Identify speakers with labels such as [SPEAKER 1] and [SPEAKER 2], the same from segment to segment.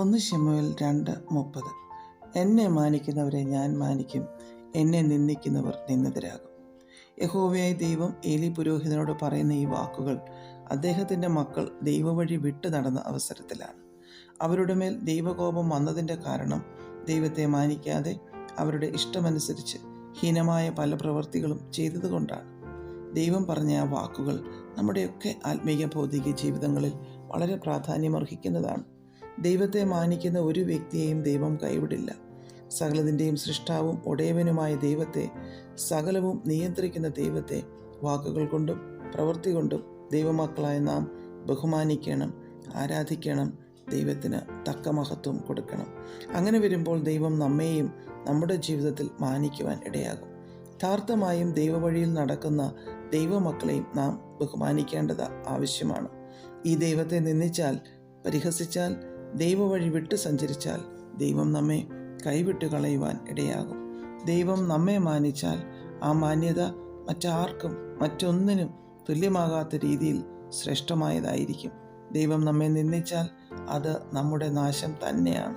[SPEAKER 1] ഒന്ന് ശമുവേൽ രണ്ട് മുപ്പത്. എന്നെ മാനിക്കുന്നവരെ ഞാൻ മാനിക്കും. എന്നെ നിന്ദിക്കുന്നവർ നിന്ദിതരാകും. യഹോവയായ ദൈവം ഏലി പുരോഹിതനോട് പറയുന്ന ഈ വാക്കുകൾ അദ്ദേഹത്തിന്റെ മക്കൾ ദൈവവഴി വിട്ടു നടന്ന അവസരത്തിലാണ്. അവരുടെ മേൽ ദൈവകോപം വന്നതിന്റെ കാരണം ദൈവത്തെ മാനിക്കാതെ അവരുടെ ഇഷ്ടമനുസരിച്ച് ഹീനമായ പല പ്രവൃത്തികളും ചെയ്തതുകൊണ്ടാണ്. ദൈവം പറഞ്ഞ ആ വാക്കുകൾ നമ്മുടെയൊക്കെ ആത്മീയ ഭൗതിക ജീവിതങ്ങളിൽ വളരെ പ്രാധാന്യമർഹിക്കുന്നതാണ്. ദൈവത്തെ മാനിക്കുന്ന ഒരു വ്യക്തിയെയും ദൈവം കൈവിടില്ല. സകലതിന്റെയും സൃഷ്ടാവും ഉടയവനുമായ ദൈവത്തെ സകലവും നിയന്ത്രിക്കുന്ന ദൈവത്തെ വാക്കുകൾ കൊണ്ടും പ്രവൃത്തി കൊണ്ടും ദൈവമക്കളായ നാം ബഹുമാനിക്കണം ആരാധിക്കണം ദൈവത്തിന് തക്ക മഹത്വം കൊടുക്കണം. അങ്ങനെ വരുമ്പോൾ ദൈവം നമ്മെയും നമ്മുടെ ജീവിതത്തിൽ മാനിക്കുവാൻ ഇടയാകും. യഥാർത്ഥമായും ദൈവവഴിയിൽ നടക്കുന്ന ദൈവമക്കളെയും നാം ബഹുമാനിക്കേണ്ടത് ആവശ്യമാണ്. ഈ ദൈവത്തെ നിന്ദിച്ചാൽ പരിഹസിച്ചാൽ ദൈവവഴി വിട്ടു സഞ്ചരിച്ചാൽ ദൈവം നമ്മെ കൈവിട്ട് കളയുവാൻ ഇടയാകും. ദൈവം നമ്മെ മാനിച്ചാൽ ആ മാന്യത മറ്റാർക്കും മറ്റൊന്നിനും തുല്യമാകാത്ത രീതിയിൽ ശ്രേഷ്ഠമായതായിരിക്കും. ദൈവം നമ്മെ നിന്ദിച്ചാൽ അത് നമ്മുടെ നാശം തന്നെയാണ്.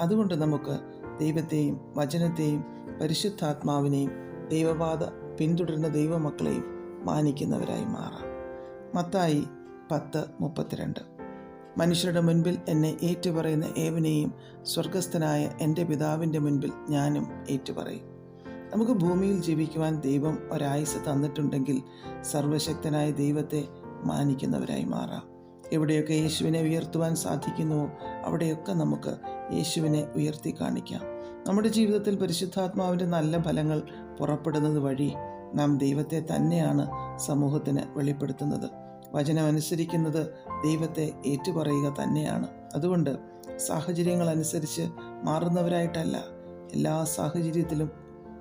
[SPEAKER 1] അതുകൊണ്ട് നമുക്ക് ദൈവത്തെയും വചനത്തെയും പരിശുദ്ധാത്മാവിനെയും ദൈവപാത പിന്തുടരുന്ന ദൈവമക്കളെയും മാനിക്കുന്നവരായി മാറാം. മത്തായി പത്ത് മുപ്പത്തിരണ്ട്. മനുഷ്യരുടെ മുൻപിൽ എന്നെ ഏറ്റുപറയുന്ന ഏവനെയും സ്വർഗസ്ഥനായ എന്റെ പിതാവിന്റെ മുൻപിൽ ഞാനും ഏറ്റുപറയും. നമുക്ക് ഭൂമിയിൽ ജീവിക്കുവാൻ ദൈവം ഒരായുസ് തന്നിട്ടുണ്ടെങ്കിൽ സർവശക്തനായ ദൈവത്തെ മാനിക്കുന്നവരായി മാറാം. എവിടെയൊക്കെ യേശുവിനെ ഉയർത്തുവാൻ സാധിക്കുന്നുവോ അവിടെയൊക്കെ നമുക്ക് യേശുവിനെ ഉയർത്തി കാണിക്കാം. നമ്മുടെ ജീവിതത്തിൽ പരിശുദ്ധാത്മാവിന്റെ നല്ല ഫലങ്ങൾ പുറപ്പെടുന്നത് വഴി നാം ദൈവത്തെ തന്നെയാണ് സമൂഹത്തിന് വെളിപ്പെടുത്തുന്നത്. വചനമനുസരിക്കുന്നത് ദൈവത്തെ ഏറ്റുപറയുക തന്നെയാണ്. അതുകൊണ്ട് സാഹചര്യങ്ങൾ അനുസരിച്ച് മാറുന്നവരായിട്ടല്ല. എല്ലാ സാഹചര്യത്തിലും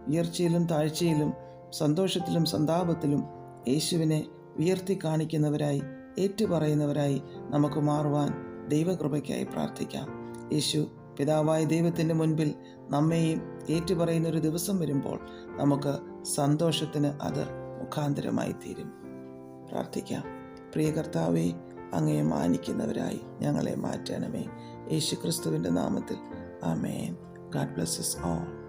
[SPEAKER 1] ഉയർച്ചയിലും താഴ്ചയിലും സന്തോഷത്തിലും സന്താപത്തിലും യേശുവിനെ ഉയർത്തി കാണിക്കുന്നവരായി ഏറ്റുപറയുന്നവരായി നമുക്ക് മാറുവാൻ ദൈവകൃപയ്ക്കായി പ്രാർത്ഥിക്കാം. യേശു പിതാവായ ദൈവത്തിന്റെ മുൻപിൽ നമ്മെയും ഏറ്റുപറയുന്ന ഒരു ദിവസം വരുമ്പോൾ നമുക്ക് സന്തോഷത്തിന് അത് മുഖാന്തരമായി തീരും. പ്രാർത്ഥിക്കാം. പ്രിയ കർത്താവെ അങ്ങയെ മാനിക്കുന്നവരായി ഞങ്ങളെ മാറ്റണമേ. യേശു ക്രിസ്തുവിന്റെ നാമത്തിൽ. ആമേൻ. God blesses all.